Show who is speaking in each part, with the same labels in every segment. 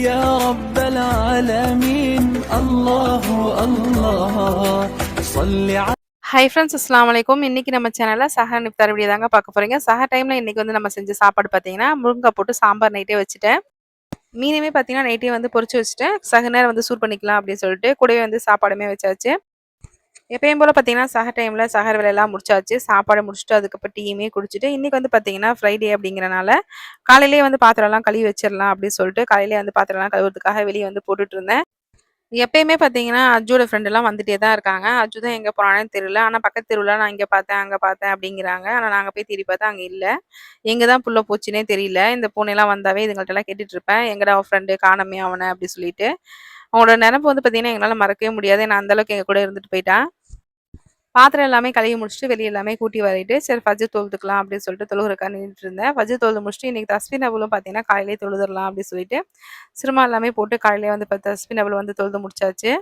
Speaker 1: يا رب العالمين الله الله صل على
Speaker 2: hi friends அஸ்லாம் வலைக்கும் இன்னைக்கு நம்ம சேனலில் சஹா நிப்தார் வீடியோ தாங்க பார்க்க போறீங்க சஹா டைமில் இன்னைக்கு வந்து நம்ம செஞ்ச சாப்பாடு பார்த்தீங்கன்னா முருங்கைக்காய் போட்டு சாம்பார் நைட்டே வச்சுட்டேன் மீனுமே பார்த்தீங்கன்னா நைட்டே வந்து பொரிச்சு வச்சுட்டேன் சக நேரம் வந்து சூட் பண்ணிக்கலாம் அப்படின்னு சொல்லிட்டு கூடவே வந்து சாப்பாடுமே வச்சாச்சு எப்பயும் போல் பார்த்தீங்கன்னா சக டைமில் சகர் வேலையெல்லாம் முடிச்சாச்சு. சாப்பாடு முடிச்சுட்டு அதுக்கப்புறம் டீயுமே குடிச்சிட்டு இன்றைக்கி வந்து பார்த்தீங்கன்னா ஃப்ரைடே அப்படிங்கிறனால காலையிலேயே வந்து பாத்திரம்லாம் கழுவி வச்சிடலாம் அப்படின்னு சொல்லிட்டு காலையிலேயே வந்து பாத்திரம்லாம் கழுவுறதுக்காக வெளியே வந்து போட்டுட்டு இருந்தேன். எப்பயுமே பார்த்தீங்கன்னா அஜுவோட ஃப்ரெண்ட் எல்லாம் வந்துட்டே தான் இருக்காங்க. அஜு தான் எங்கே போனானே தெரியல. ஆனால் பக்கத்து தெருவில் நான் இங்கே பார்த்தேன் அங்கே பார்த்தேன் அப்படிங்கிறாங்க. ஆனால் நாங்கள் போய் தேடி பார்த்தா அங்கே இல்லை. எங்கே தான் புள்ள போச்சுனே தெரியல. இந்த பூனைலாம் வந்தாவே இதுங்கள்ட்டலாம் கேட்டுட்டு இருப்பேன். எங்கடா அவன் ஃப்ரெண்டு காணமே அவனை அப்படி சொல்லிட்டு. அவனோட நினப்பு வந்து பார்த்தீங்கன்னா எங்களால் மறக்கவே முடியாது. நான் அந்தளவுக்கு எங்கள் கூட இருந்துட்டு போயிட்டான் பாத்திரம் எல்லாமே கழுவி முடிச்சுட்டு வெளியே எல்லாமே கூட்டி வரைட்டு சரி ஃபஜ்ஜு தொழுதுக்கலாம் அப்படின்னு சொல்லிட்டு தொழுகிறக்கா நின்றுட்டு இருந்தேன். ஃபஜ்ஜு தொழுது முடிச்சுட்டு இன்னைக்கு தஸ்பின் நபுலும் பார்த்தீங்கன்னா காலையிலே தொழுதுடலாம் அப்படின்னு சொல்லிட்டு சிறுமா எல்லாமே போட்டு காலையிலே வந்து இப்போ தஸ்பின் நபுல் வந்து தொழுது முடிச்சாச்சு.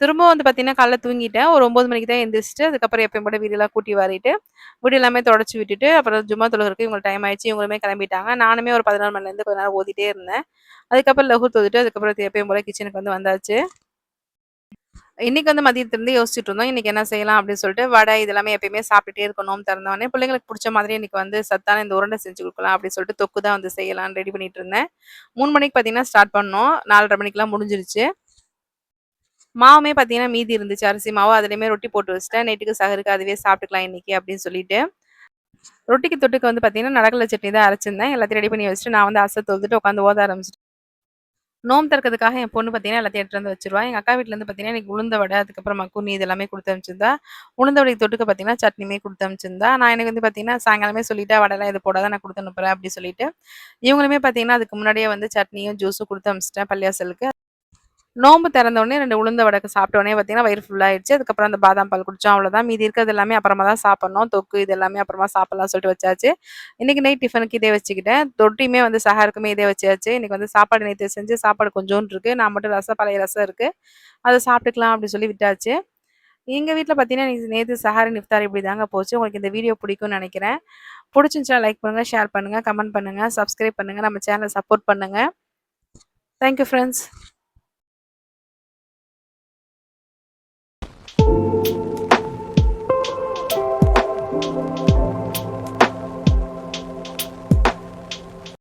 Speaker 2: திரும்ப வந்து பார்த்தீங்கன்னா காலைல தூங்கிட்டேன். ஒரு ஒம்பது மணிக்கு தான் எந்திரிச்சிட்டு அதுக்கப்புறம் எப்பயும் கூட வீடெல்லாம் கூட்டி வாரிட்டு வீடு எல்லாமே தொடச்சி விட்டுட்டு அப்புறம் ஜும்மா தொழுகிறதுக்கு இவங்களுக்கு டைம் ஆயிடுச்சு. இவங்களுமே கிளம்பிட்டாங்க. நானுமே ஒரு பதினாறு மணிலேருந்து கொஞ்ச நேரம் ஓதிட்டே இருந்தேன். அதுக்கப்புறம் லகு தொழுதுட்டு அதுக்கப்புறம் எப்பயும் போல கிச்சனுக்கு வந்து வந்தாச்சு. இன்னைக்கு வந்து மதியத்திலிருந்து யோசிச்சுட்டு இருந்தோம். இன்னைக்கு என்ன செய்யலாம் அப்படின்னு சொல்லிட்டு வடை இதெல்லாமே எப்பயுமே சாப்பிட்டுட்டே இருக்கணும் திறந்தவொடனே பிள்ளைங்களுக்கு பிடிச்ச மாதிரி இன்னைக்கு வந்து சத்தான இந்த உருண்டை செஞ்சு கொடுக்கலாம் அப்படின்னு சொல்லிட்டு தொக்கு தான் வந்து செய்யலாம்னு ரெடி பண்ணிட்டு இருந்தேன். மூணு மணிக்கு பார்த்தீங்கன்னா ஸ்டார்ட் பண்ணோம். நாலரை மணிக்கெல்லாம் முடிஞ்சிருச்சு. மாவுமே பார்த்தீங்கன்னா மீதி இருந்துச்சு. அரிசி மாவு அதுலேயுமே ரொட்டி போட்டு வச்சுட்டேன். நைட்டுக்கு சகருக்கு அதுவே சாப்பிட்டுக்கலாம் இன்னைக்கு அப்படின்னு சொல்லிட்டு. ரொட்டிக்கு தொட்டுக்கு வந்து பார்த்தீங்கன்னா நடக்கல சட்னி தான் அரைச்சிருந்தேன். எல்லாத்தையும் ரெடி பண்ணி வச்சுட்டு நான் வந்து அசை தொழுதுட்டு உட்காந்து ஓத ஆரம்பிச்சிட்டேன். நோம் திறக்கிறதுக்காக என் பொண்ணு பார்த்தீங்கன்னா எல்லாத்தையும் எடுத்து வந்து வச்சிருவா. எங்கள் அக்கா வீட்டிலேருந்து பார்த்தீங்கன்னா எனக்கு உளுந்த வடை அதுக்கப்புறம் மக்குனி இதெல்லாமே கொடுத்து அனுப்பிச்சிருந்தா. உளுந்த வடைக்கு தொட்டுக்க பார்த்தீங்கன்னா சட்னிமே கொடுத்து அனுப்பிச்சிருந்தா. நான் எனக்கு வந்து பார்த்தீங்கன்னா சாயங்காலமே சொல்லிட்டு வடைலாம் இது போடாத நான் கொடுத்து அனுப்புறேன் அப்படி சொல்லிட்டு. இவங்களுமே பார்த்தீங்கன்னா அதுக்கு முன்னாடியே வந்து சட்னியும் ஜூஸும் கொடுத்து அனுப்பிச்சிட்டேன் பள்ளியாசலுக்கு நோம்பு திறந்தோடனே ரெண்டு உளுந்த வடக்கு சாப்பிட்டோடனே பார்த்தீங்கன்னா வயிறு ஃபுல்லாகிடுச்சு அதுக்கப்புறம் அந்த பாதாம் பால் குடித்தோம் அவ்வளோதான் மீதி இருக்கிறது எல்லாமே அப்புறமா தான் சாப்பிட்ணும். தொக்கு இது எல்லாமே அப்புறமா சாப்பிட்லாம் சொல்லிட்டு வச்சாச்சு. இன்றைக்கி நைட் டிஃபனுக்கு இதே வச்சுக்கிட்டேன். தொட்டியுமே வந்து சஹாருக்குமே இதே வச்சாச்சு. இன்றைக்கி வந்து சாப்பாடு நேற்று செஞ்சு சாப்பாடு கொஞ்சோண்டு இருக்குது நான் மட்டும் ரசம் பழைய ரசம் இருக்குது அதை சாப்பிட்டுக்கலாம் அப்படின்னு சொல்லி விட்டாச்சு. எங்கள் வீட்டில் பார்த்தீங்கன்னா நேற்று சஹாரி நிஃப்தார் இப்படி தாங்க போச்சு. உங்களுக்கு இந்த வீடியோ பிடிக்கும்னு நினைக்கிறேன். பிடிச்சிருந்துச்சா லைக் பண்ணுங்கள் ஷேர் பண்ணுங்கள் கமெண்ட் பண்ணுங்கள் சப்ஸ்கிரைப் பண்ணுங்கள் நம்ம சேனலை சப்போர்ட் பண்ணுங்கள் தேங்க்யூ ஃப்ரெண்ட்ஸ் you